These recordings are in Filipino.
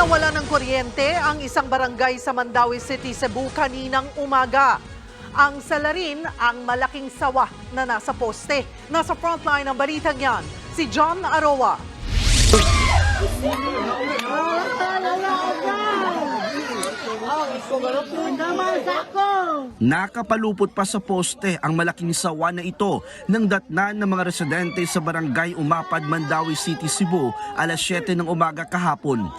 Nawala ng kuryente ang isang barangay sa Mandawi City, Cebu kaninang umaga. Ang salarin ang malaking sawa na nasa poste. Nasa frontline ng balitang yan, si John Aroa. Nakapalupot pa sa poste ang malaking sawa na ito ng datnan ng mga residente sa barangay Umapad, Mandawi City, Cebu alas 7 ng umaga kahapon.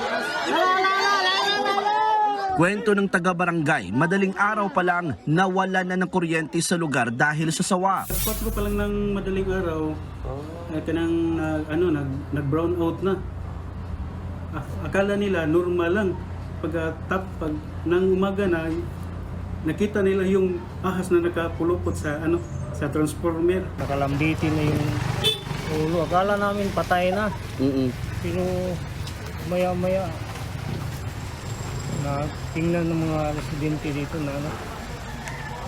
Kwento ng taga-barangay, madaling araw pa lang nawala na ng kuryente sa lugar dahil sa sawa. 4 pa lang ng madaling araw, eh, kanang nag, ano, nag, nag-brown out na. Akala nila normal lang. Pag ah, tap, pag nang umaga na, nakita nila yung ahas na nakapulupot sa ano sa transformer. Nakalambitin na yung ulo. Akala namin patay na. Pero maya maya na tingnan ng mga residente dito na ano,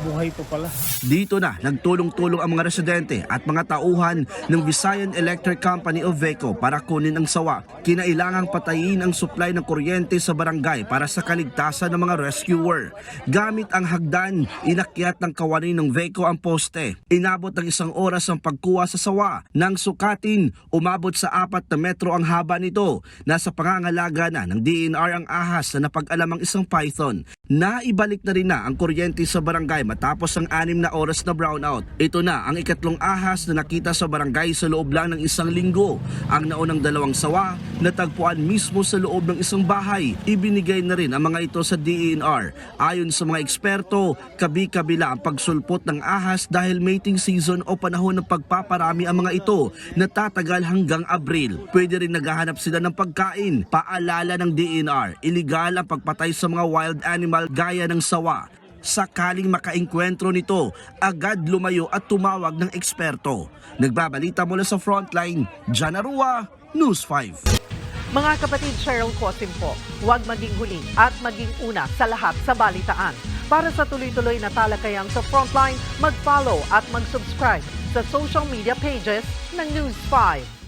buhay pa pala. Dito na nagtulong-tulong ang mga residente at mga tauhan ng Visayan Electric Company of Veco para kunin ang sawa. Kinailangang patayin ang supply ng kuryente sa barangay para sa kaligtasan ng mga rescuer. Gamit ang hagdan, inakyat ng kawani ng Veco ang poste. Inabot ng isang oras ang pagkuha sa sawa. Nang sukatin, umabot sa apat na metro ang haba nito. Nasa pangangalaga na ng DNR ang ahas na napag-alam ang isang python. Naibalik na rin na ang kuryente sa barangay matapos ang anim na oras na brownout. Ito na ang ikatlong ahas na nakita sa barangay sa loob lang ng isang linggo. Ang naunang dalawang sawa natagpuan mismo sa loob ng isang bahay. Ibinigay na rin ang mga ito sa DENR. Ayon sa mga eksperto, kabi-kabila ang pagsulpot ng ahas dahil mating season o panahon ng pagpaparami ang mga ito na tatagal hanggang Abril. Pwede rin naghahanap sila ng pagkain. Paalala ng DENR, iligal ang pagpatay sa mga wild animal gaya ng sawa. Sakaling makaengkwentro nito, agad lumayo at tumawag ng eksperto. Nagbabalita mula sa frontline, Jan Arua, News 5. Mga kapatid Cheryl Cosim po, huwag maging huli at maging una sa lahat sa balitaan. Para sa tuloy-tuloy na talakayan sa Frontline, mag-follow at mag-subscribe sa social media pages ng News 5.